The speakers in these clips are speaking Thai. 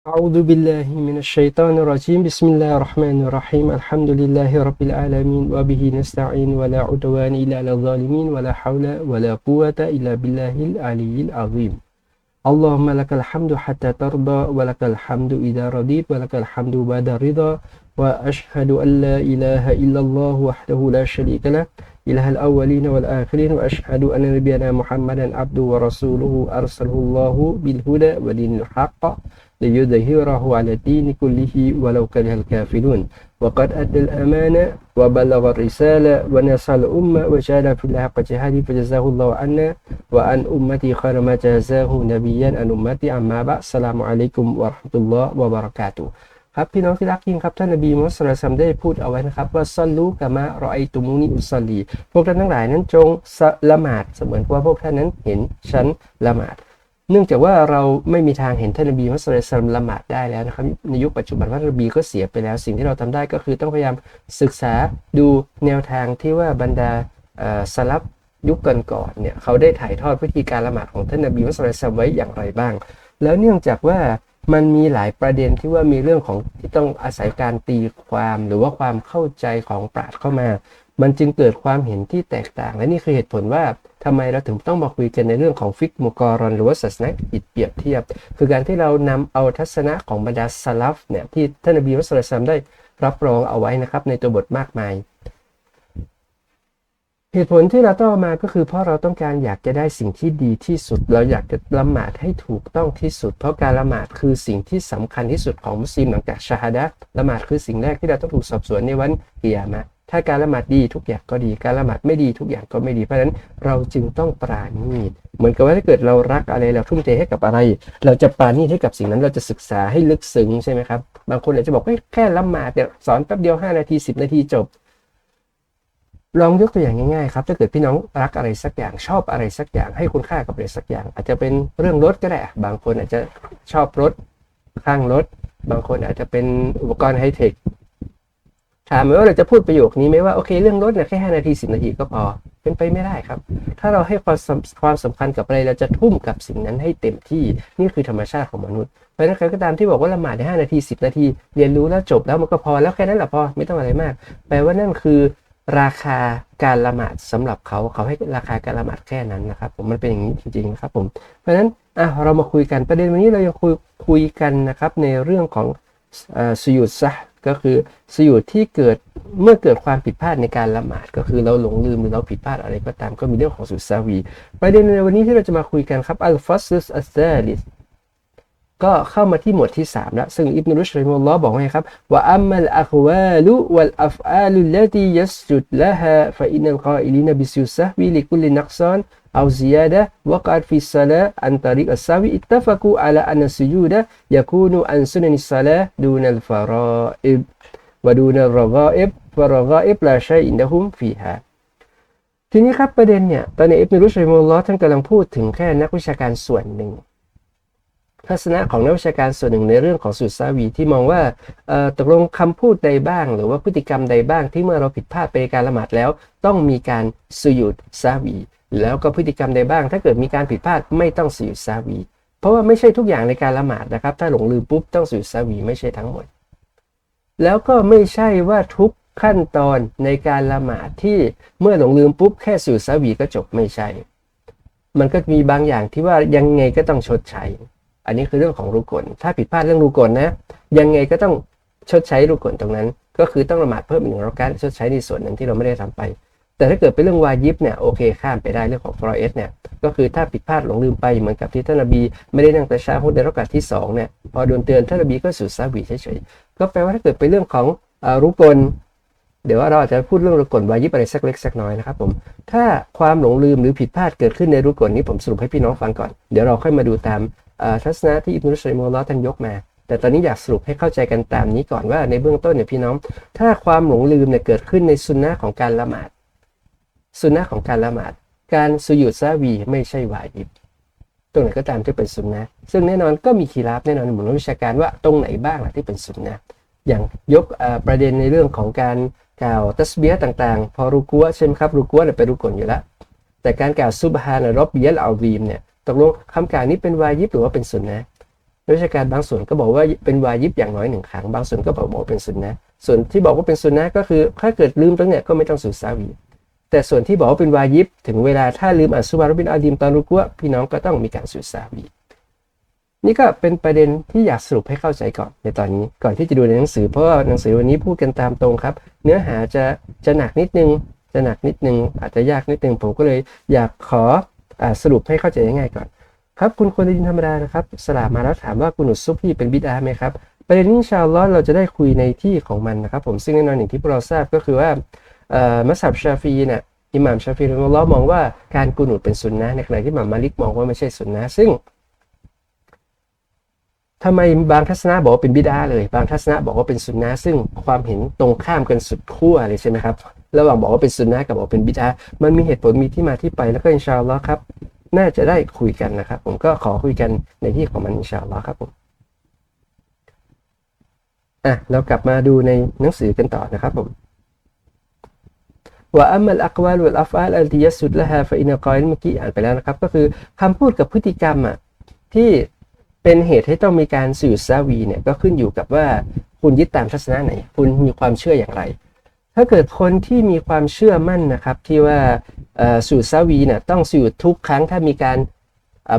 أعوذ بالله من الشيطان الرجيم. بسم الله الرحمن الرحيم. الحمد لله رب العالمين وبه نستعين ولا عدوان إلا على الظالمين ولا حول ولا قوة إلا بالله العلي العظيم. اللهم لك الحمد حتى ترضى ولك الحمد إذا رضيت ولك الحمد بعد الرضا. وأشهد أن لا إله إلا الله وحده لا شريك له إله الأولين والآخرين. وأشهد أن نبينا محمدا عبده ورسوله أرسله الله بالهدى ودين الحق ليظهره على الدين كله ولو كره الكافرون وقد أدى الأمانة وبلغ الرسالة ونصر الأمة وجعل في الله حق جهاده فجزاه الله عنا وعن أمتي خير ما جزاه نبيا عن أمتي أما بعد السلام عليكم ورحمة الله وبركاته ครับพี่น้องที่รักยิ่งครับท่านนบีมุสลิมได้พูดเอาไว้นะครับว่าซัลลูกามะรอไอตุมูนีอุสลีพวกท่านทั้งหลายนั้นจงละหมาดเสมือนว่าพวกท่านนั้นเห็นฉันละหมาด เนื่องจากว่าเราไม่มีทางเห็นท่านนบีมุสลิมละหมาดได้แล้วนะครับในยุคปัจจุบันว่านบีก็เสียไปแล้ว สิ่งที่เราทำได้ก็คือต้องพยายามศึกษาดูแนวทางที่ว่าบรรดาสลับยุคก่อนๆเนี่ยเขาได้ถ่ายทอดวิธีการละหมาดของท่านนบีมุสลิมไว้อย่างไรบ้าง แล้วเนื่องจากว่ามันมีหลายประเด็นที่ว่ามีเรื่องของที่ต้องอาศัยการตีความหรือว่าความเข้าใจของปราชญ์เข้ามา มันจึงเกิดความเห็นที่แตกต่าง และนี่คือเหตุผลว่า ทำไมเราถึงต้องมาคุยกันในเรื่องของฟิกมุกรอนหรือว่าศาสนาอิดเปรียบเทียบ คือการที่เรานำเอาทัศนะของบรรดาสลับเนี่ยที่ท่านนบีมุสลิมได้รับรองเอาไว้นะครับในตัวบทมากมาย เหตุผลที่เราต้องมาก็คือเพราะเราต้องการอยากจะได้สิ่งที่ดีที่สุด เราอยากจะละหมาดให้ถูกต้องที่สุด เพราะการละหมาดคือสิ่งที่สำคัญที่สุดของมุสลิมหลังจากชาฮัดะละหมาดคือสิ่งแรกที่เราต้องถูกสอบสวนในวันเกียรมะ ถ้าการละหมาดดีทุกอย่างก็ดี การละหมาดไม่ดีทุกอย่างก็ไม่ดี เพราะฉะนั้นเราจึงต้องปราณีตเหมือนกับว่าถ้าเกิดเรารักอะไรเราทุ่มเทให้กับอะไร เราจะปราณีตให้กับสิ่งนั้นเราจะศึกษาให้ลึกซึ้งใช่ไหมครับบางคนอาจจะบอกแค่ละหมาดเนี่ยสอนแป๊บเดียว 5 นาที 10 นาทีจบลองยกตัวอย่างง่ายๆครับ ถ้าเกิดพี่น้องรักอะไรสักอย่างชอบอะไรสักอย่างให้คุณค่ากับอะไรสักอย่าง อาจจะเป็นเรื่องรถก็ได้ บางคนอาจจะชอบรถข้างรถ บางคนอาจจะเป็นอุปกรณ์ไฮเทค ถามไหมว่าเราจะพูดประโยคนี้ไหมว่าโอเคเรื่องรถเนี่ยแค่ห้านาทีสินาทีก็พอ เป็นไปไม่ได้ครับ ถ้าเราให้ความความสำคัญกับอะไรเราจะทุ่มกับสิ่งนั้นให้เต็มที่นี่คือธรรมชาติของมนุษย์เพราะนั้นใครก็ตามที่บอกว่าละหมาดในห้านาทีสิบนาที เรียนรู้แล้วจบแล้วมันก็พอแล้วแค่นั้นแหละพอไม่ต้องอะไรมาก แปลว่านั่นคือราคาการละหมาดสำหรับเขาเขาให้ราคาการละหมาดแค่นั้นนะครับผมมันเป็นอย่างนี้จริงๆครับผมเพราะฉะนั้นอะเรามาคุยกันประเด็นวันนี้เรายังคุยคุยกันนะครับในเรื่องของสยุดซะ ก็คือสยุดที่เกิดเมื่อเกิดความผิดพลาดในการละหมาด ก็คือเราหลงลืมหรือเราผิดพลาดอะไรก็ตามก็มีเรื่องของสุดซาวี ประเด็นในวันนี้ที่เราจะมาคุยกันครับอัลฟัสซุสอัสซาลิส ก็เข้ามาที่หมวดที่3แล้วซึ่งอิบนุรุชริมุลลอบอกไงครับว่าอัมมัลอัควาลุวัลอัฟอาลุลลติยัสจุดละฮะฟะอินัลกออิลินบิสุสซะวิลิกุลินักซอนเอาซียดะวกาดฟิสซาลาอันตาริกอัสซาวิอิตฟะกูอัลาอันสุยูดะยาคูนูอันซุนนิสซาลาดูนัลฟารออิบวดูนัลรอกาอิบฟารอกาอิบลาชัยอินดะฮุมฟีฮาทีนี้ครับประเด็นเนี่ยตอนนี้อิบนุรุชริมุลลอท่านกำลังพูดถึงแค่นักวิชาการส่วนหนึ่ง ทัศนะของนักวิชาการส่วนหนึ่งในเรื่องของสุดซาวีที่มองว่าตกลงคำพูดใดบ้าง หรือว่าพฤติกรรมใดบ้างที่เมื่อเราผิดพลาดไปการละหมาดแล้ว ต้องมีการสุยุดซาวี แล้วก็พฤติกรรมใดบ้าง ถ้าเกิดมีการผิดพลาดไม่ต้องสุยุดซาวี เพราะว่าไม่ใช่ทุกอย่างในการละหมาดนะครับ ถ้าหลงลืมปุ๊บต้องสุยุดซาวีไม่ใช่ทั้งหมด แล้วก็ไม่ใช่ว่าทุกขั้นตอนในการละหมาดที่เมื่อหลงลืมปุ๊บแค่สุยุดซาวีก็จบไม่ใช่ มันก็มีบางอย่างที่ว่ายังไงก็ต้องชดใช้ อันนี้คือเรื่องของรูกล ถ้าผิดพลาดเรื่องรูกลนะ ยังไงก็ต้องชดใช้รูกลตรงนั้น ก็คือต้องละหมาดเพิ่มอีกหนึ่งรักการชดใช้ในส่วนนั้นที่เราไม่ได้ทำไป แต่ถ้าเกิดเป็นเรื่องวายิบเนี่ยโอเคข้ามไปได้เรื่องของฟรอเอสเนี่ยก็คือถ้าผิดพลาดหลงลืมไปเหมือนกับที่ท่านนบีไม่ได้นั่งแต่ชาพุทธในรักกาที่2เนี่ยพอโดนเตือนท่านนบีก็สุดซาบีเฉยๆก็แปลว่าถ้าเกิดเป็นเรื่องของรูกลเดี๋ยวเราอาจจะพูดเรื่องรุกลวายิบอะไรสักเล็กสักน้อยนะครับผมถ้าความหลงลืมหรือผิดพลาดเกิดขึ้นในรุกลนี้ผมสรุปให้พี่น้องฟังก่อน เดี๋ยวเราค่อยมาดูตาม ทัศนะที่อิบนุชัยมุลลอท่านยกมา แต่ตอนนี้อยากสรุปให้เข้าใจกันตามนี้ก่อนว่าในเบื้องต้นเนี่ยพี่น้อง ถ้าความหลงลืมเนี่ยเกิดขึ้นในสุนนะของการละหมาดสุนนะของการละหมาด การสุยุดซาวีไม่ใช่วาญิบตรงไหนก็ตามที่เป็นสุนนะซึ่งแน่นอนก็มีคีราบแน่นอนหมือนวิชาการว่าตรงไหนบ้างล่ะที่เป็นสุนนะอย่างยกประเด็นในเรื่องของการกล่าวตัสเบียต่างๆ พอรูกัวใช่ไหมครับรูกัวเนี่ยเป็นรูกลอยู่แล้วแต่การกล่าวซุบฮานะรบเบียลอัลวีมเนี่ย ตกลงคำกล่าวนี้เป็นวายิบหรือว่าเป็นสุนนะนักวิชการบางส่วนก็บอกว่าเป็นวายิบอย่างน้อยหนึ่งครั้ง บางส่วนก็บอกบอกเป็นสุนนะส่วนที่บอกว่าเป็นสุนนะก็คือถ้าเกิดลืมตรงเนี้ยก็ไม่ต้องสุดซาวีแต่ส่วนที่บอกว่าเป็นวายิบถึงเวลาถ้าลืมอัสุบารุบินอาดิมตอนรุกัวพี่น้องก็ต้องมีการสุดซาวีนี่ก็เป็นประเด็นที่อยากสรุปให้เข้าใจก่อนในตอนนี้ก่อนที่จะดูในหนังสือเพราะหนังสือวันนี้พูดกันตามตรงครับ เนื้อหาจะจะหนักนิดนึงจะหนักนิดนึงอาจจะยากนิดนึงผมก็เลยอยากขอ สรุปให้เข้าใจง่ายๆก่อนครับคุณคนดินธรรมดานะครับสลามมาแล้วถามว่ากุนุสซุบฮีเป็นบิดาไหมครับประเด็นนี้อินชาอัลลอเราจะได้คุยในที่ของมันนะครับผมซึ่งแน่นอนอย่างที่พวกเราทราบก็คือว่ามัสฮับชาฟีเนี่ยอิหม่ามชาฟีรอฮิมะฮุลลอมองว่าการกุนุดเป็นสุนนะในขณะที่หม่ามมาลิกมองว่าไม่ใช่สุนนะซึ่งทำไมบางทัศนะบอกว่าเป็นบิดาเลย บางทัศนะบอกว่าเป็นสุนนะซึ่งความเห็นตรงข้ามกันสุดขั้วเลยใช่ไหมครับ ระหว่างบอกว่าเป็นสุนนะห์กับบอกว่าเป็นบิดามันมีเหตุผลมีที่มาที่ไปแล้วก็อินชาอัลลอฮ์ครับ น่าจะได้คุยกันนะครับ ผมก็ขอคุยกันในที่ของมันอินชาอัลลอฮ์ครับผมอะเรากลับมาดูในหนังสือกันต่อนะครับผมว่าอัมมัลอักวาลวัลอัฟอาลอัลติยัสุดละฮาฟะอินกอยเมื่อกี้อ่านไปแล้วนะครับ ก็คือคำพูดกับพฤติกรรมอะที่เป็นเหตุให้ต้องมีการสื่อซาวีเนี่ยก็ขึ้นอยู่กับว่าคุณยึดตามทัศนะไหน คุณมีความเชื่ออย่างไร ถ้าเกิดคนที่มีความเชื่อมั่นนะครับ ที่ว่าสูตรซาวีเนี่ยต้องสูตรทุกครั้งถ้ามีการ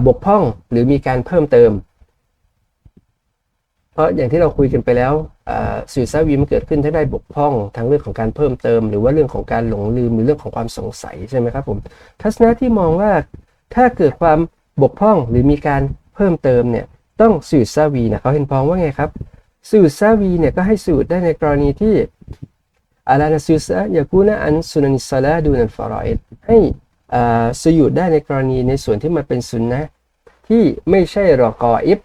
บกพร่องหรือมีการเพิ่มเติม เพราะอย่างที่เราคุยกันไปแล้วสูตรซาวีมันเกิดขึ้นถ้าได้บกพร่องทั้งเรื่องของการเพิ่มเติม หรือว่าเรื่องของการหลงลืมหรือเรื่องของความสงสัยใช่ไหมครับผมทัศนะที่มองว่าถ้าเกิดความบกพร่องหรือมีการเพิ่มเติมเนี่ยต้องสูตรซาวีนะเขาเห็นพ้องว่าไงครับสูตรซาวีเนี่ยก็ให้สูตรได้ในกรณีที่ อาลานาซูซะยากูนะอันสุนันิสลาดูนันฟารอเอดให้สยุดได้ในกรณีในส่วนที่มันเป็นสุนนะที่ไม่ใช่รอกออิบ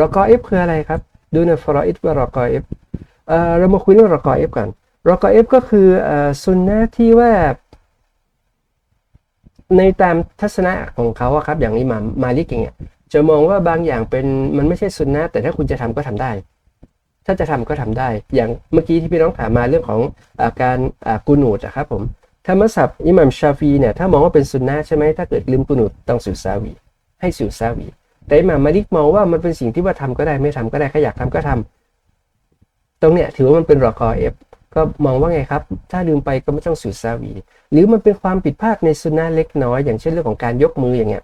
รอกออิบคืออะไรครับ ดูนันฟารออิดว่ารอกออิบเรามาคุยเรื่องรอกออิบก่อนรอกออิบก็คือสุนนะที่ว่าในตามทัศนะของเขาครับอย่างอิหม่ามาลิกอย่างเงี้ยจะมองว่าบางอย่างเป็นมันไม่ใช่สุนนะแต่ถ้าคุณจะทำก็ทำได้ ถ้าจะทำก็ทำได้ อย่างเมื่อกี้ที่พี่น้องถามมาเรื่องของอาการกูนูดนะครับผมถ้ามัสับอิหมัมชาฟีเนี่ยถ้ามองว่าเป็นสุนนะใช่ไหมถ้าเกิดลืมกูนูดต้องสุซาวี ให้สุซาวี แต่อิหมัมมาลิกมองว่ามันเป็นสิ่งที่ว่าทำก็ได้ไม่ทำก็ได้ใครอยากทำก็ทำตรงเนี้ยถือว่ามันเป็นรอกอเอฟก็มองว่าไงครับ ถ้าลืมไปก็ไม่ต้องสุซาวี หรือมันเป็นความผิดพลาดในสุนนะเล็กน้อย อย่างเช่นเรื่องของการยกมืออย่างเงี้ย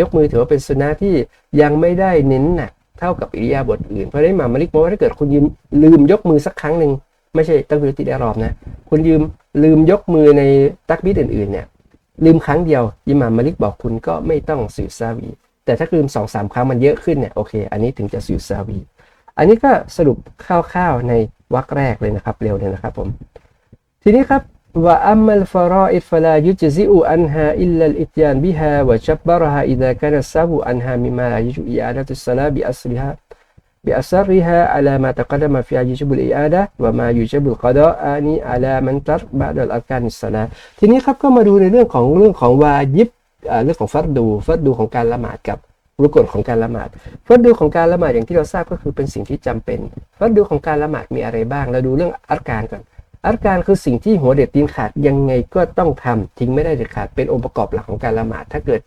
ยกมือถือว่าเป็นสุนนะที่ยังไม่ได้เน้นหนัก เท่ากับอิริยาบถอื่น เพราะได้มามาลิกบอกว่าถ้าเกิดคุณยืมลืมยกมือสักครั้งหนึ่งไม่ใช่ตักบิรติดารอบนะ คุณยืมลืมยกมือในตักบิดอื่นๆเนี่ยลืมครั้งเดียวอิหม่ามมาลิกบอกคุณก็ไม่ต้องสื่อซาวี แต่ถ้าลืมสองสามครั้งมันเยอะขึ้นเนี่ยโอเค อันนี้ถึงจะสื่อซาวี อันนี้ก็สรุปคร่าวๆในวรรคแรกเลยนะครับ เร็วเลยนะครับผม ทีนี้ครับ ว่าอัมมัลฟารออิดฟลายุจซิอุอันฮาอิลลัลอิตยานบิฮาวะจับบรฮาอิดะกานะซาบุอันฮามิมาลายุจุอิอาดะตุสลาบิอัสริฮา بأثرها على ما تقدم في يجب الإعادة وما يجب القضاء آني على من ترك بعد الأركان الصلاة ทีนี้ครับก็มาดูในเรื่องของเรื่องของวายิบเรื่องของฟัดดูฟัดดูของการละหมาดกับรุกลของการละหมาดฟัดดูของการละหมาดอย่างที่เราทราบก็คือเป็นสิ่งที่จำเป็นฟัดดูของการละหมาดมีอะไรบ้างเราดูเรื่องอัรการก่อน อัรการคือสิ่งที่หัวเด็ดตีนขาดยังไงก็ต้องทำทิ้งไม่ได้เด็ดขาดเป็นองค์ประกอบหลักของการละหมาดถ้าเกิด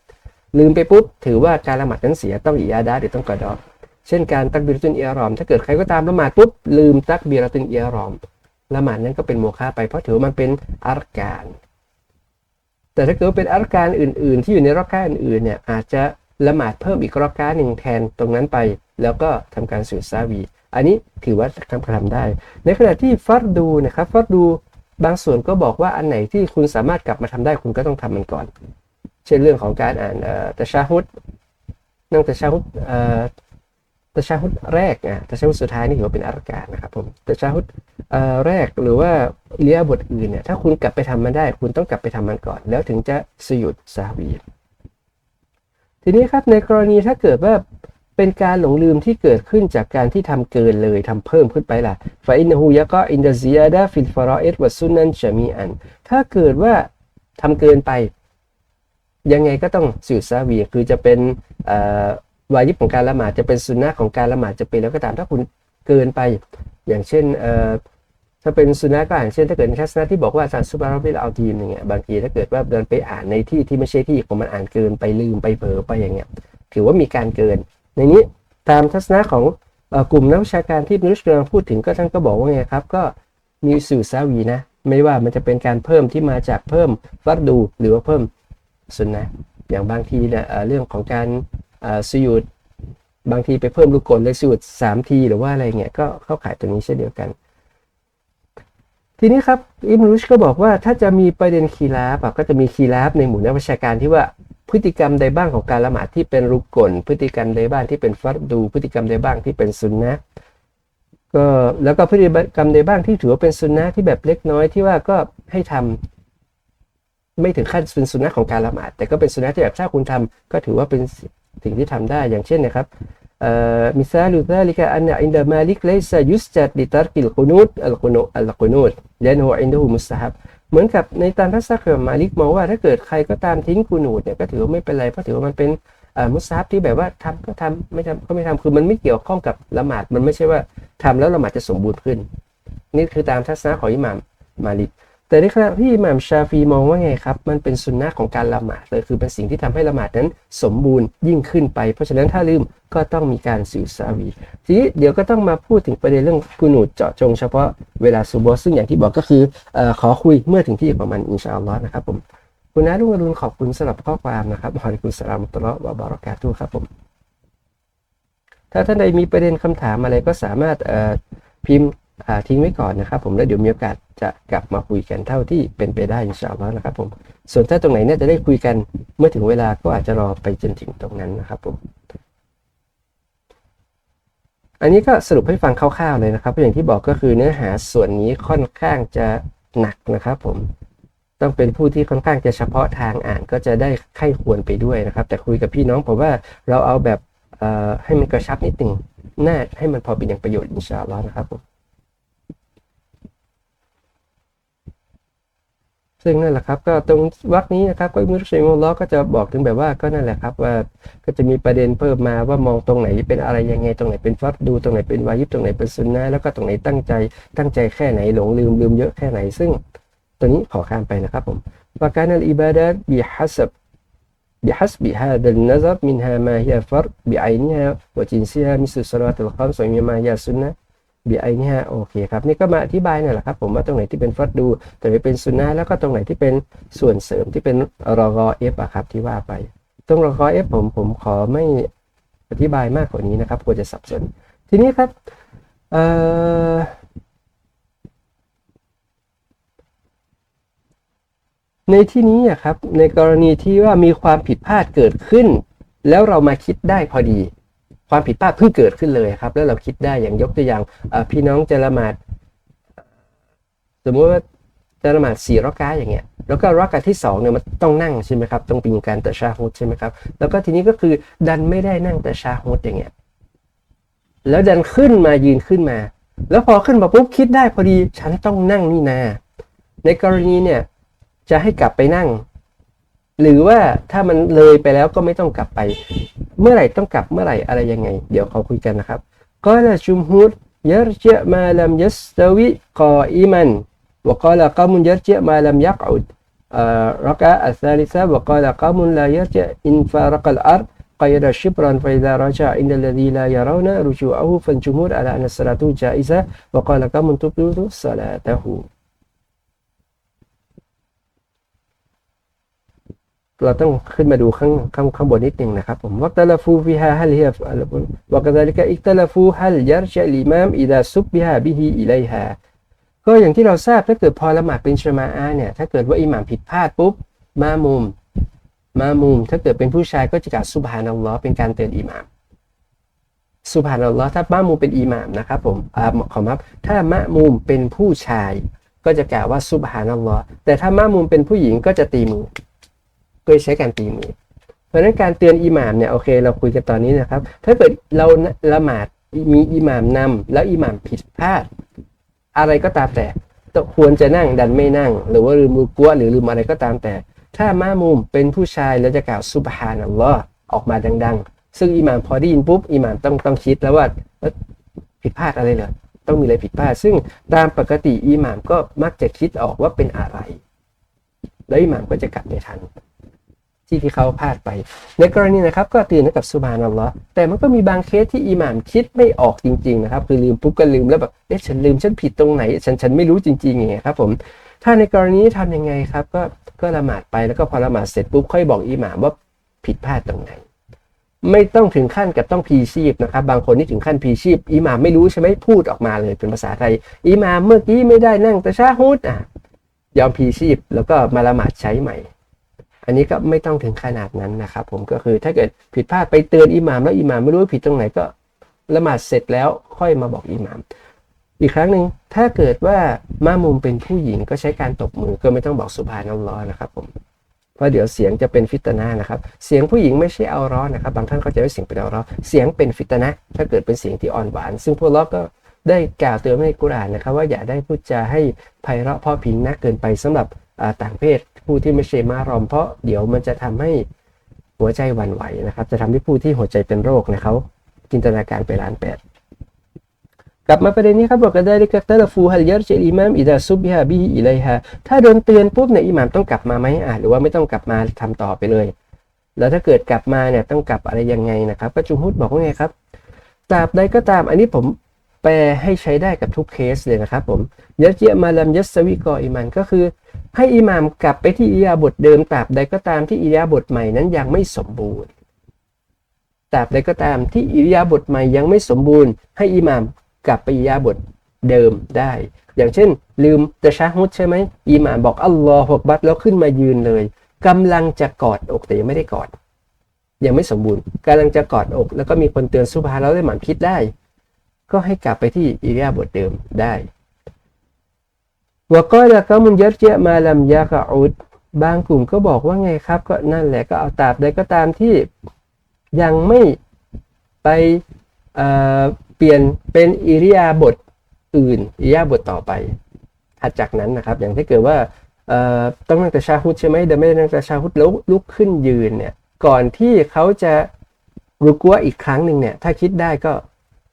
ลืมไปปุ๊บถือว่าการละหมาดนั้นเสียต้องอิยาดาหรือต้องกระดอเช่นการตักบีรตุนเอียรอม ถ้าเกิดใครก็ตามละหมาดปุ๊บลืมตักบีรตุนเอียรอมละหมาดนั้นก็เป็นโมฆะไปเพราะถือว่ามันเป็นอัรการ แต่ถ้าเกิดเป็นอัรการอื่น ๆ ที่อยู่ในรอกาอื่นๆเนี่ยอาจจะละหมาดเพิ่มอีกรอกาหนึ่งแทนตรงนั้นไป แล้วก็ทำการสื่อซาวี อันนี้ถือว่าทำกระทำได้ ในขณะที่ฟัดดูนะครับฟัดดูบางส่วนก็บอกว่าอันไหนที่คุณสามารถกลับมาทำได้คุณก็ต้องทำมันก่อน เช่นเรื่องของการอ่านตะชาฮุดนั่งตะชาฮุดตะชาฮุดแรกอะตะชาฮุดสุดท้ายนี่ถือว่าเป็นอารการนะครับผมตะชาฮุดแรกหรือว่าเลียบทอื่นเนี่ยถ้าคุณกลับไปทำมันได้ คุณต้องกลับไปทำมันก่อน แล้วถึงจะสยุดซาวีทีนี้ครับในกรณีถ้าเกิดว่า เป็นการหลงลืมที่เกิดขึ้นจากการที่ทำเกินเลยทำเพิ่มขึ้นไปล่ะฟาอินฮูยะก็อินดาซียดาฟิลฟารอเอตวัสุนันชมีอัน ถ้าเกิดว่าทำเกินไป ยังไงก็ต้องสื่อซาวีคือจะเป็นวายิบของการละหมาดจะเป็นสุนนะของการละหมาดจะเป็นแล้วก็ตามถ้าคุณเกินไป อย่างเช่นถ้าเป็นสุนนะก็อย่างเช่น ถ้าเกิดทัศนะที่บอกว่าอารซูบารบิลเอาทีมอย่างเงี้ยบางทีถ้าเกิดว่าเดินไปอ่านในที่ที่ไม่ใช่ที่ของมันอ่านเกินไปลืมไปเผลอไปอย่างเงี้ยถือว่ามีการเกิน ในนี้ตามทัศนะของอกลุ่มนักวิชาการที่นุชกำลังพูดถึงก็ท่านก็บอกว่าไงครับก็มีสื่อซาวีนะ ไม่ว่ามันจะเป็นการเพิ่มที่มาจากเพิ่มฟัดดูหรือว่าเพิ่มสุนนะอย่างบางทีเนี่ยเรื่องของการสยุดบางทีไปเพิ่มลูกกลเลยสุยุดสามทีหรือว่าอะไรเงี้ยก็เข้าข่ายตัวนี้เช่นเดียวกัน ทีนี้ครับอิมรุชก็บอกว่าถ้าจะมีประเด็นคีราฟก็จะมีคีราฟในหมู่นักวิชาการที่ว่า พฤติกรรมใดบ้างของการละหมาดที่เป็นรุกลพฤติกรรมใดบ้างที่เป็นฟัดดู พฤติกรรมใดบ้างที่เป็นซุนนะก็แล้วก็พฤติกรรมใดบ้างที่ถือว่าเป็นซุนนะที่แบบเล็กน้อยที่ว่าก็ให้ทำไม่ถึงขั้นเป็นสุนนะของการละหมาด แต่ก็เป็นสุนนะที่แบบถ้าคุณทำก็ถือว่าเป็นสิ่งที่ทำได้อย่างเช่นนะครับมิซาลูซาลิกาอันอินเดมาลิกเลซายุสจัดดิตาร์กิลคุนูตอัลกุโนอัลกุนูตเลนหัวอินดูมุสฮับ เหมือนกับในตามทัศนะของมาลิกมองว่าถ้าเกิดใครก็ตามทิ้งกูนูดเนี่ยก็ถือว่าไม่เป็นไรเพราะถือว่ามันเป็นมุสซับที่แบบว่าทำก็ทำไม่ทำก็ไม่ทำคือมันไม่เกี่ยวข้องกับละหมาดมันไม่ใช่ว่าทำแล้วละหมาดจะสมบูรณ์ขึ้น นี่คือตามทัศนะของอิหม่ามมาลิก แต่ในขณะที่หม่ามชาฟีมองว่าไงครับ มันเป็นสุนนะของการละหมาดเลยคือเป็นสิ่งที่ทำให้ละหมาดนั้นสมบูรณ์ยิ่งขึ้นไป เพราะฉะนั้นถ้าลืมก็ต้องมีการสื่อซาวี ทีนี้เดี๋ยวก็ต้องมาพูดถึงประเด็นเรื่องกุนูดเจาะจงเฉพาะเวลาซูโบซึ่งอย่างที่บอกก็คืออขอคุยเมื่อถึงที่ประมาณอินชาอัลลอฮ์นะครับผมคุณนารุ่งอรุณขอบคุณสำหรับข้อความนะครับฮาริกุสลามตุลอฮ์วะบารอกาตุครับผม ถ้าท่านใดมีประเด็นคำถามอะไรก็สามารถพิมพ์ทิ้งไว้ก่อนนะครับผมแล้วเดี๋ยวมีโอกาส จะกลับมาคุยกันเท่าที่เป็นไปได้อินชาอัลลอฮ์นะครับผมส่วนถ้าตรงไหนเนี่ยจะได้คุยกันเมื่อถึงเวลาก็อาจจะรอไปจนถึงตรงนั้นนะครับผมอันนี้ก็สรุปให้ฟังคร่าวๆเลยนะครับอย่างที่บอกก็คือเนื้อหาส่วนนี้ค่อนข้างจะหนักนะครับผมต้องเป็นผู้ที่ค่อนข้างจะเฉพาะทางอ่านก็จะได้ไข้ควรไปด้วยนะครับ แต่คุยกับพี่น้องผมว่าเราเอาแบบให้มันกระชับนิดหนึ่งน่าให้มันพอเป็นอย่างประโยชน์อินชาอัลลอฮ์นะครับผม ซึ่งนั่นแหละครับก็ตรงวรรคนี้นะครับก็อิมุสลิมล้อก็จะบอกถึงแบบว่าก็นั่นแหละครับว่าก็จะมีประเด็นเพิ่มมาว่ามองตรงไหนเป็นอะไรยังไงตรงไหนเป็นฟัดดูตรงไหนเป็นวายิบตรงไหนเป็นซุนนะแล้วก็ตรงไหนตั้งใจตั้งใจแค่ไหนหลงลืมลืมเยอะแค่ไหน ซึ่งตัวนี้ขอข้ามไปนะครับผมว่าการนัลอิบาดะบิฮัสบ بحسب هذا النظر منها ما هي فرض بعينها وجنسها مثل الصلوات الخمس ومما هي سنة บีไอเนี่ยโอเคครับนี่ก็มาอธิบายนี่แหละครับผมว่าตรงไหนที่เป็นฟัดดูตรงไหนเป็นซุนนะแล้วก็ตรงไหนที่เป็นส่วนเสริมที่เป็นรอกอเอฟอะครับที่ว่าไป ตรงรอกอเอฟผมผมขอไม่อธิบายมากกว่านี้นะครับกลัวจะสับสน ทีนี้ครับเอ่อในที่นี้อะครับในกรณีที่ว่ามีความผิดพลาดเกิดขึ้น แล้วเรามาคิดได้พอดี ความผิดพลาดเพิ่งเกิดขึ้นเลยครับ แล้วเราคิดได้อย่างยกตัวอย่างพี่น้องจะละหมาดสมมติว่าจะละหมาดสี่รักกาอย่างเงี้ยแล้วก็รักกาที่สองเนี่ยมันต้องนั่งใช่ไหมครับต้องเป็นการแต่ชาฮุดใช่ไหมครับแล้วก็ทีนี้ก็คือดันไม่ได้นั่งแต่ชาฮุดอย่างเงี้ยแล้วดันขึ้นมายืนขึ้นมา แล้วพอขึ้นมาปุ๊บคิดได้พอดีฉันต้องนั่งนี่นา ในกรณีเนี่ยจะให้กลับไปนั่ง หรือว่าถ้ามันเลยไปแล้วก็ไม่ต้องกลับไป เมื่อไหร่ต้องกลับเมื่อไหร่อะไรยังไง เดี๋ยวเขาคุยกันนะครับก็ละชุมฮุดยรเจมาลัมยัสตวิกออิมัน وقال قوم يرجع ما لم يقعد ركع الثالثة وقال قوم لا يرجع إن فارق الأرض قيد شبرا فإذا رجع إن الذي لا يرون رجوعه فالجمهور على أن الصلاة جائزة وقال قوم تبطل صلاته เราต้องขึ้นมาดูข้างข้างข้างบนนิดหนึ่งนะครับผมวักตลฟูฟิฮาฮัลเฮียวักตลิกะอิกตลฟูฮัลยัรชะลิมามอิดาซุบบิฮาบิฮิอิไลฮาก็อย่างที่เราทราบถ้าเกิดพอละหมาดเป็นชมาอาเนี่ย ถ้าเกิดว่าอิหม่ามผิดพลาดปุ๊บ มามุม มามุม ถ้าเกิดเป็นผู้ชายก็จะกล่าวซุบฮานัลลอฮ์เป็นการเตือนอิหม่ามซุบฮานัลลอฮ์ถ้ามะมุมเป็นอิหม่ามนะครับผมอ่าขอรับถ้ามะมุมเป็นผู้ชาย ก็จะกล่าวว่าซุบฮานัลลอฮ์แต่ถ้ามะมุมเป็นผู้หญิงก็จะตีมือ ก็ใช้การตีมือ เพราะนั้นการเตือนอิหม่ามเนี่ยโอเค เราคุยกันตอนนี้นะครับ ถ้าเกิดเราละหมาดมีอิหม่ามนำแล้วอิหม่ามผิดพลาด อะไรก็ตามแต่ควรจะนั่งดันไม่นั่ง หรือว่าลืมรูกัวหรือลืมอะไรก็ตามแต่ ถ้ามามุมเป็นผู้ชายแล้วจะกล่าวซุบฮานัลลอฮ์ออกมาดัง ๆ ซึ่งอิหม่ามพอได้ยินปุ๊บอิหม่ามต้องต้องคิดแล้วว่าผิดพลาดอะไรเหรอต้องมีอะไรผิดพลาด ซึ่งตามปกติอิหม่ามก็มักจะคิดออกว่าเป็นอะไร แล้วอิหม่ามก็จะกลับในทัน ที่ที่เขาพลาดไป ในกรณีนะครับก็ตื่นกับสุบานอัลลอฮ์แต่มันก็มีบางเคสที่อิหม่ามคิดไม่ออกจริงๆนะครับคือลืมปุ๊บก็ลืมแล้วแบบเอ๊ะฉันลืมฉันผิดตรงไหน ฉันฉันไม่รู้จริงๆอย่างเงี้ยครับผมถ้าในกรณีนี้ทำยังไงครับก็ก็ละหมาดไปแล้วก็พอละหมาดเสร็จปุ๊บค่อยบอกอิหม่ามว่าผิดพลาดตรงไหน ไม่ต้องถึงขั้นกับต้องพีชีพนะครับ บางคนที่ถึงขั้นพีชีพอิหม่ามไม่รู้ใช่ไหมพูดออกมาเลยเป็นภาษาไทยอิหม่ามเมื่อกี้ไม่ได้นั่งตะชาฮุดอะยอมพีชีพแล้วก็มาละหมาดใช้ใหม่ อันนี้ก็ไม่ต้องถึงขนาดนั้นนะครับผมก็คือถ้าเกิดผิดพลาดไปเตือนอิหม่ามแล้วอิหม่ามไม่รู้ว่าผิดตรงไหนก็ละหมาดเสร็จแล้วค่อยมาบอกอิหม่าม อีกครั้งหนึ่งถ้าเกิดว่ามามุมเป็นผู้หญิงก็ใช้การตบมือก็ไม่ต้องบอกสุภานัลลอฮ์นะครับผมเพราะเดี๋ยวเสียงจะเป็นฟิตนานะครับ เสียงผู้หญิงไม่ใช่เอาร้อนนะครับ บางท่านเข้าใจว่าเสียงเป็นเอาร้อนเสียงเป็นฟิตนะถ้าเกิดเป็นเสียงที่อ่อนหวาน ซึ่งพวกเราก็ได้กล่าวเตือนในกุรานนะครับ ว่าอย่าได้พูดจาให้ไพเราะเพ่อพิงนักเกินไปสำหรับ ต่างเพศผู้ที่ไม่ใช่มารอม เพราะเดี๋ยวมันจะทำให้หัวใจหวั่นไหวนะครับ จะทำให้ผู้ที่หัวใจเป็นโรคนะเขาจินตนาการไปล้านแปดกลับมาประเด็นนี้ครับบอกกันได้เลยกัตลฟูฮัลยัรเจอิมามอิดาซุบฮาบิฮิอิไลฮาถ้าโดนเตือนปุ๊บเนี่ยอิหมามต้องกลับมาไหมอะหรือว่าไม่ต้องกลับมาทำต่อไปเลย แล้วถ้าเกิดกลับมาเนี่ยต้องกลับอะไรยังไงนะครับก็จุมฮุดบอกว่าไงครับตราบใดก็ตามอันนี้ผม แปลให้ใช้ได้กับทุกเคสเลยนะครับผมยัรเจมาลัมยัสวิกออิมันก็คือ ให้อิหมามกลับไปที่อิยาบถเดิมตราบใดก็ตามที่อิยาบถใหม่นั้นยังไม่สมบูรณ์ตราบใดก็ตามที่อิยาบถใหม่ยังไม่สมบูรณ์ ให้อิหมามกลับไปอิยาบถเดิมได้ อย่างเช่น ลืมตะชาฮุดใช่ไหมอิหมามบอกอัลลอฮฺบัตแล้วขึ้นมายืนเลยกำลังจะกอดอกแต่ยังไม่ได้กอด ยังไม่สมบูรณ์กำลังจะกอดอก แล้วก็มีคนเตือนสุภาแล้วได้หมั่นคิดได้ ให้กลับไปที่อิริยาบถเดิมได้วก็ละก็มุนยัดเจมาลัมยากะอุดบางกลุ่มก็บอกว่าไงครับ ก็นั่นแหละก็เอาตราบใดก็ตามที่ยังไม่ไปเอ่อเปลี่ยนเป็นอิริยาบถอื่นอิริยาบถต่อไปถัดจากนั้นนะครับ อย่างถ้าเกิดว่าเอ่อต้องนั่งแต่ชาฮุดใช่ไหมเดินไม่ได้นั่งแต่ชาฮุดแล้วลุกขึ้นยืนเนี่ยก่อนที่เขาจะรุกัวอีกครั้งหนึ่งเนี่ยถ้าคิดได้ก็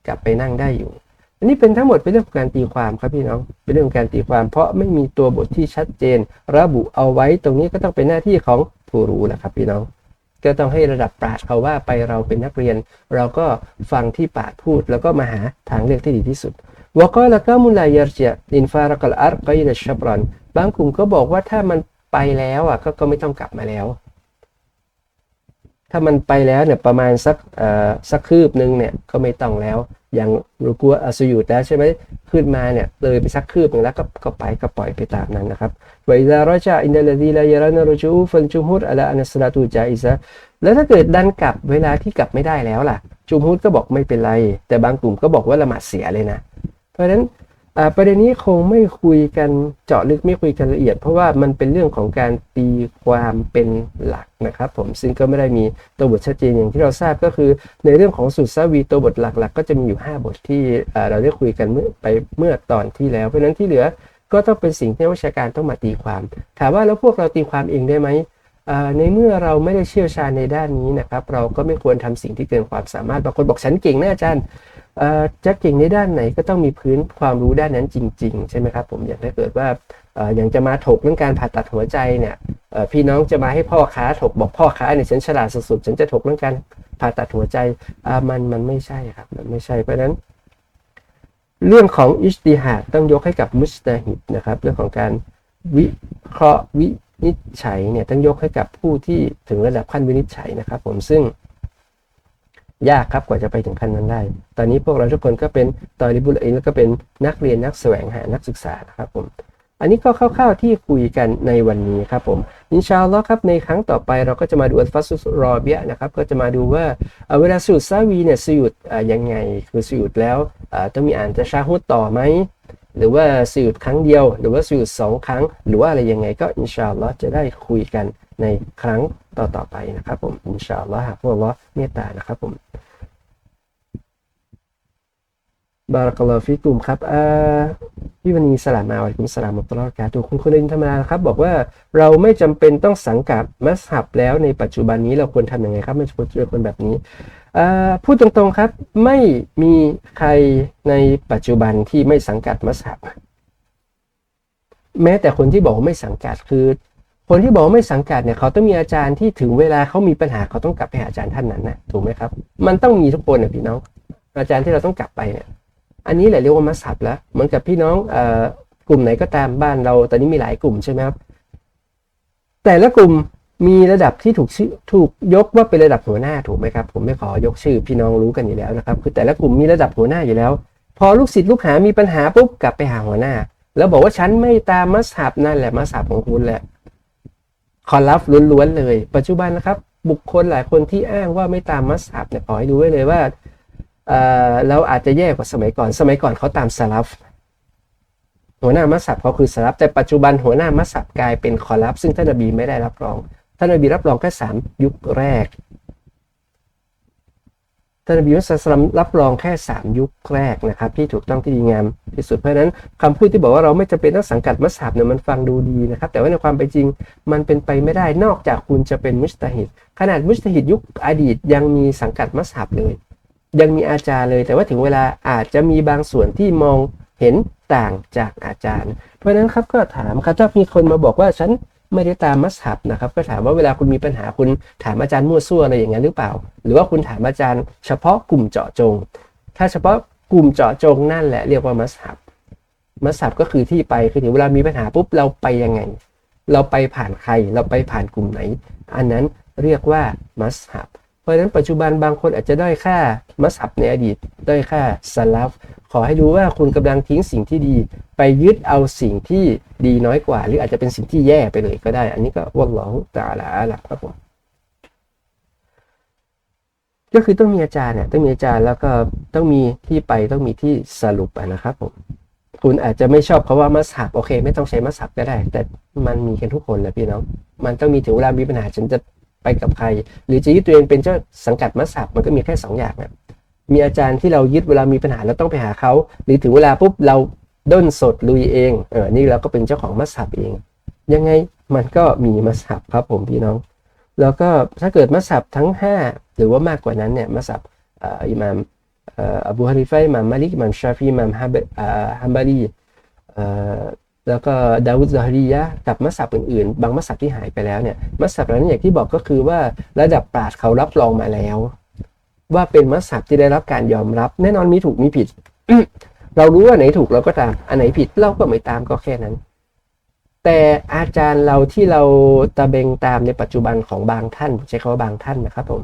กลับไปนั่งได้อยู่ อันนี้เป็นทั้งหมดเป็นเรื่องของการตีความครับพี่น้อง เป็นเรื่องของการตีความเพราะไม่มีตัวบทที่ชัดเจน ระบุเอาไว้ตรงนี้ก็ต้องเป็นหน้าที่ของผู้รู้แหละครับพี่น้องก็ต้องให้ระดับปราชญ์เขาว่าไปเราเป็นนักเรียน เราก็ฟังที่ปราชญ์พูด แล้วก็มาหาทางเลือกที่ดีที่สุดวก็แล้วก็มุลายรเจอินฟารักลอาร์ก็ยินชับรอนบางกลุ่มก็บอกว่าถ้ามันไปแล้วอะก็ก็ไม่ต้องกลับมาแล้ว ถ้ามันไปแล้วเนี่ยประมาณสักสักคืบหนึ่งเนี่ยก็ไม่ต้องแล้ว อย่างรูกัวอสุยุดแล้วใช่ไหมขึ้นมาเนี่ยเลยไปสักคืบหนึ่งแล้วก็ก็ไปก็ปล่อยไปตามนั้นนะครับวอิซารจาอินเดลดีลายารานรจูฟันจุมฮุดอัลอันสลาตูจาอิซะแล้วถ้าเกิดดันกลับเวลาที่กลับไม่ได้แล้วล่ะ จุมฮุดก็บอกไม่เป็นไร แต่บางกลุ่มก็บอกว่าละหมาดเสียเลยนะ เพราะฉะนั้น ประเด็นนี้คงไม่คุยกันเจาะลึกไม่คุยกันละเอียด เพราะว่ามันเป็นเรื่องของการตีความเป็นหลักนะครับผมซึ่งก็ไม่ได้มีตัวบทชัดเจนอย่างที่เราทราบก็คือ ในเรื่องของสุดซาวีตัวบทหลักๆ ก็จะมีอยู่ 5 บทที่เราได้คุยกันเมื่อไปเมื่อตอนที่แล้ว เพราะนั้นที่เหลือก็ต้องเป็นสิ่งที่นักวิชาการต้องมาตีความ ถามว่าแล้วพวกเราตีความเองได้ไหม ในเมื่อเราไม่ได้เชี่ยวชาญในด้านนี้นะครับ เราก็ไม่ควรทำสิ่งที่เกินความสามารถบางคนบอกฉันเก่งนะอาจารย์จะเก่งในด้านไหนก็ต้องมีพื้นความรู้ด้านนั้นจริง ๆ ใช่ไหมครับผมอย่างถ้าเกิดว่าอย่างจะมาถกเรื่องการผ่าตัดหัวใจเนี่ยพี่น้องจะมาให้พ่อค้าถกบอกพ่อค้าเนี่ยฉันฉลาดสุดๆฉันจะถกเรื่องการผ่าตัดหัวใจมันมันไม่ใช่ครับมันไม่ใช่เพราะนั้นเรื่องของอิสติฮาดต้องยกให้กับมุสตาฮิดนะครับ เรื่องของการวิเคราะห์วิ นิจฉัยเนี่ยต้องยกให้กับผู้ที่ถึงระดับขั้นวินิจฉัยนะครับ ผมซึ่ง ยากครับกว่าจะไปถึงขั้นนั้นได้ ตอนนี้พวกเราทุกคนก็เป็นตอริบุลเองแล้วก็เป็นนักเรียนนักแสวงหานักศึกษานะครับผมอันนี้ก็คร่าวๆที่คุยกันในวันนี้ครับผมอินชาอัลลอฮ์ครับในครั้งต่อไปเราก็จะมาดูอัลฟัสซุรอเบียนะครับก็จะมาดูว่าเวลาสุดซาวีเนี่ยสุดยังไงคือสุดแล้วต้องมีอ่านจะชาฮุดต่อไหม หรือว่าสุดครั้งเดียว หรือว่าสุดสองครั้ง หรือว่าอะไรยังไงก็อินชาอัลลอฮ์จะได้คุยกันในครั้งต่อๆไปนะครับผมอินชาอัลลอฮ์หากพวกอัลลอฮ์เมตตานะครับผมบารักลอฟิกุมครับอ่าพี่วันนี้สลามมาอัลกุมสลามอัลลอฮ์กาตุคุณคนอินธรรมดาครับ บอกว่าเราไม่จำเป็นต้องสังกัดมัสฮับแล้วในปัจจุบันนี้เราควรทำยังไงครับไม่ควรเจอคนแบบนี้ พูดตรงๆครับไม่มีใครในปัจจุบันที่ไม่สังกัดมัสฮับแม้แต่คนที่บอกไม่สังกัดคือ คนที่บอกไม่สังกัดเนี่ยเขาต้องมีอาจารย์ที่ถึงเวลาเขามีปัญหาเขาต้องกลับไปหาอาจารย์ท่านนั้นนะถูกไหมครับ มันต้องมีทุกคนนะพี่น้อง อาจารย์ที่เราต้องกลับไปเนี่ยอันนี้แหละเรียกว่ามัสฮับแล้วเหมือนกับพี่น้องเอ่อกลุ่มไหนก็ตามบ้านเราตอนนี้มีหลายกลุ่มใช่ไหมครับแต่ละกลุ่ม มีระดับที่ถูกชื่อถูกยกว่าเป็นระดับหัวหน้าถูกไหมครับ ผมไม่ขอยกชื่อพี่น้องรู้กันอยู่แล้วนะครับ คือแต่ละกลุ่มมีระดับหัวหน้าอยู่แล้ว พอลูกศิษย์ลูกหามีปัญหาปุ๊บกลับไปหาหัวหน้า แล้วบอกว่าฉันไม่ตามมัสฮับนั่นแหละมัสฮับของคุณแหละคอลับล้วนๆเลย ปัจจุบันนะครับ บุคคลหลายคนที่อ้างว่าไม่ตามมัสฮับเนี่ยขอให้ดูไว้เลยว่าเออเราอาจจะแย่กว่าสมัยก่อน สมัยก่อนเขาตามสลับหัวหน้ามัสฮับเขาคือสลับแต่ปัจจุบันหัวหน้ามัสฮับกลายเป็นคอลับซึ่งท่านนบีไม่ได้รับรอง ท่านนบีรับรองแค่สามยุคแรก ท่านนบีมุสลิมรับรองแค่3ยุคแรกนะครับ ที่ถูกต้องที่ดีงามที่สุดเพราะฉะนั้นคำพูดที่บอกว่าเราไม่จำเป็นต้องสังกัดมัสฮับเนี่ยมันฟังดูดีนะครับ แต่ว่าในความเป็นจริงมันเป็นไปไม่ได้นอกจากคุณจะเป็นมุสตาฮิดขนาดมุสตาฮิดยุคอดีตยังมีสังกัดมัสฮับเลยยังมีอาจารย์เลย แต่ว่าถึงเวลาอาจจะมีบางส่วนที่มองเห็นต่างจากอาจารย์ เพราะฉะนั้นครับก็ถามครับถ้ามีคนมาบอกว่าฉัน ไม่ได้ตามมัสฮับนะครับก็ถามว่าเวลาคุณมีปัญหาคุณถามอาจารย์มั่วซั่วอะไรอย่างนั้นหรือเปล่า หรือว่าคุณถามอาจารย์เฉพาะกลุ่มเจาะจง ถ้าเฉพาะกลุ่มเจาะจงนั่นแหละเรียกว่ามัสฮับมัสฮับก็คือที่ไปคือถึงเวลามีปัญหาปุ๊บเราไปยังไง เราไปผ่านใครเราไปผ่านกลุ่มไหน อันนั้นเรียกว่ามัสฮับ เพราะฉะนั้นปัจจุบันบางคนอาจจะด้อยค่ามัสับในอดีตด้อยค่าสลับขอให้ดูว่าคุณกำลังทิ้งสิ่งที่ดี ไปยึดเอาสิ่งที่ดีน้อยกว่า หรืออาจจะเป็นสิ่งที่แย่ไปเลยก็ได้ อันนี้ก็วัลลอฮุตาลาอาละครับผมก็คือต้องมีอาจารย์เนี่ยต้องมีอาจารย์แล้วก็ต้องมีที่ไปต้องมีที่สรุปะนะครับผมคุณอาจจะไม่ชอบเขาว่ามัสฮับโอเค ไม่ต้องใช้มัสฮับก็ได้ แต่มันมีกันทุกคนแหละพี่น้อง มันต้องมีถึงเวลามีปัญหาฉันจะ ไปกับใคร หรือจะยึดตัวเองเป็นเจ้าสังกัดมัสฮับมันก็มีแค่สองอย่างนะมีอาจารย์ที่เรายึดเวลามีปัญหาเราต้องไปหาเขาหรือถึงเวลาปุ๊บเราด้นสดลุยเองเออนี่เราก็เป็นเจ้าของมัสฮับเอง ยังไงมันก็มีมัสฮับครับผมพี่น้อง แล้วก็ถ้าเกิดมัสฮับทั้ง 5 หรือว่ามากกว่านั้นเนี่ยมัสฮับอ,อิหม่ามอบูฮาริฟะอิหม่ามมาลิกอิหม่ามชาฟีอิหม่ามฮับเอ่อฮัมบารีอ แล้วก็ดาวุดซอฮรียะกับมัสฮับอื่นๆ บางมัสฮับที่หายไปแล้วเนี่ยมัสฮับนั้นอย่างที่บอกก็คือว่าระดับปราชญ์เขารับรองมาแล้ว ว่าเป็นมัสฮับที่ได้รับการยอมรับ แน่นอนมีถูกมีผิด เรารู้ว่าไหนถูกเราก็ตาม อันไหนผิดเราก็ไม่ตามก็แค่นั้น แต่อาจารย์เราที่เราตะเบงตามในปัจจุบันของบางท่านใช้คำว่าบางท่านนะครับผม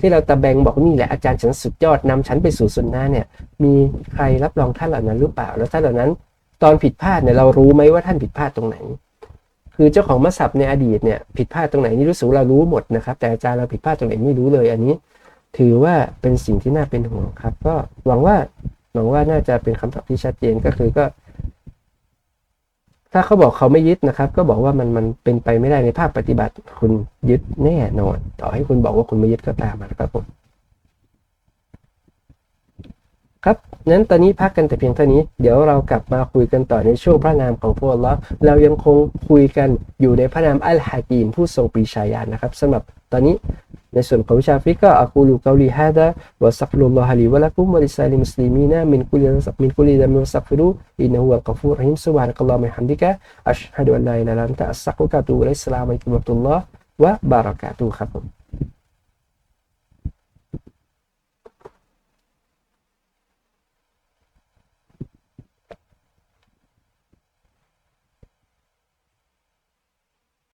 ที่เราตะเบงบอกนี่แหละอาจารย์ฉันสุดยอดนำฉันไปสู่สุนนะเนี่ยมีใครรับรองท่านเหล่านั้นหรือเปล่า แล้วท่านเหล่านั้น ตอนผิดพลาดเนี่ยเรารู้ไหมว่าท่านผิดพลาดตรงไหน คือเจ้าของมัสับในอดีตเนี่ยผิดพลาดตรงไหนนี่รู้สึกเรารู้หมดนะครับ แต่อาจารย์เราผิดพลาดตรงไหนไม่รู้เลย อันนี้ ถือว่าเป็นสิ่งที่น่าเป็นห่วงครับ ก็หวังว่าหวังว่าน่าจะเป็นคำตอบที่ชัดเจนก็คือก็ ถ้าเขาบอกเขาไม่ยึดนะครับ ก็บอกว่ามันมันเป็นไปไม่ได้ในภาคปฏิบัติ คุณยึดแน่นอน ต่อให้คุณบอกว่าคุณไม่ยึดก็ตามนะครับผม ครับนั้นตอนนี้พักกันแต่เพียงเท่านี้ เดี๋ยวเรากลับมาคุยกันต่อในช่วงพระนามของพระองค์ละเรายังคงคุยกันอยู่ในพระนามอัลฮากีมผู้ทรงปรีชาญาณนะครับสำหรับตอนนี้ในส่วนของชาฟิกก็อักูลูกาลีฮาดะวะสักลุลลอฮลีวะลักุมวะลิซาลิมุสลิมีนะมินกุลิมินกุลิดะมินสักฟิรุอินนะฮุวัลกอฟูรฮิมซุบฮานะกัลลอฮุมะฮัมดิกะอัชฮะดุอัลลาอิลาฮะอิลลัลลอฮ์อัสตักุกะตุอิลัยฮิสลามุอะลัยกุมวะตุลลอฮ์วะบารากาตุฮ์ครับผม